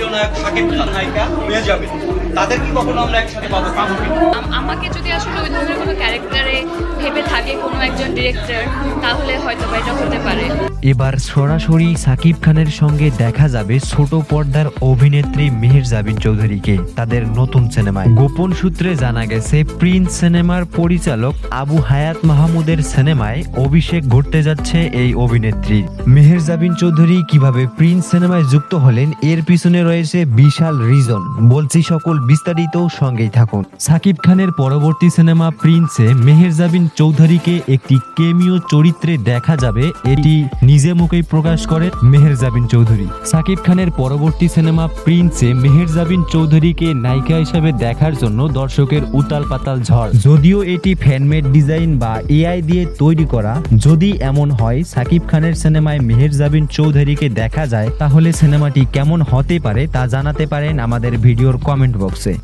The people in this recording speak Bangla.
জনপ্রিয় নায়ক শাকিব খান নায়িকা যাবে তাদের কি কখনো আমরা একসাথে পাবো? আমাকে যদি আসলে ওই ধরনের কোনো ক্যারেক্টারে ডিরেক্টর তাহলে হয়তো এটা হতে পারে। এবার সরাসরি সাকিব খানের সঙ্গে দেখা যাবে ছোট পর্দার অভিনেত্রী চৌধুরীকে তাদের নতুন সিনেমায়। গোপন সূত্রে জানা গেছে, প্রিন্স সিনেমার পরিচালক আবু হায়াত মাহমুদের সিনেমায় অভিষেক ঘটতে যাচ্ছে এই অভিনেত্রী। মেহের জাবিন চৌধুরী কীভাবে প্রিন্স সিনেমায় যুক্ত হলেন, এর পিছনে রয়েছে বিশাল রিজন। বলছি সকল বিস্তারিত সঙ্গেই থাকুন। সাকিব খানের পরবর্তী সিনেমা প্রিন্সে মেহের জাবিন চৌধুরীকে একটি কেমিও চরিত্রে দেখা যাবে, এটি নিজে মুখেই প্রকাশ করে মেহের জাবিন চৌধুরী। সাকিব খানের পরবর্তী সিনেমা প্রিন্সে মেহের জাবিন চৌধুরীকে নায়িকা হিসেবে দেখার জন্য দর্শকের উতাল পাতাল ঝড়। যদিও এটি ফ্যানমেড ডিজাইন বা এআই দিয়ে তৈরি করা, যদি এমন হয় সাকিব খানের সিনেমায় মেহের জাবিন চৌধুরীকে দেখা যায়, তাহলে সিনেমাটি কেমন হতে পারে তা জানাতে পারেন আমাদের ভিডিওর কমেন্ট বক্সে।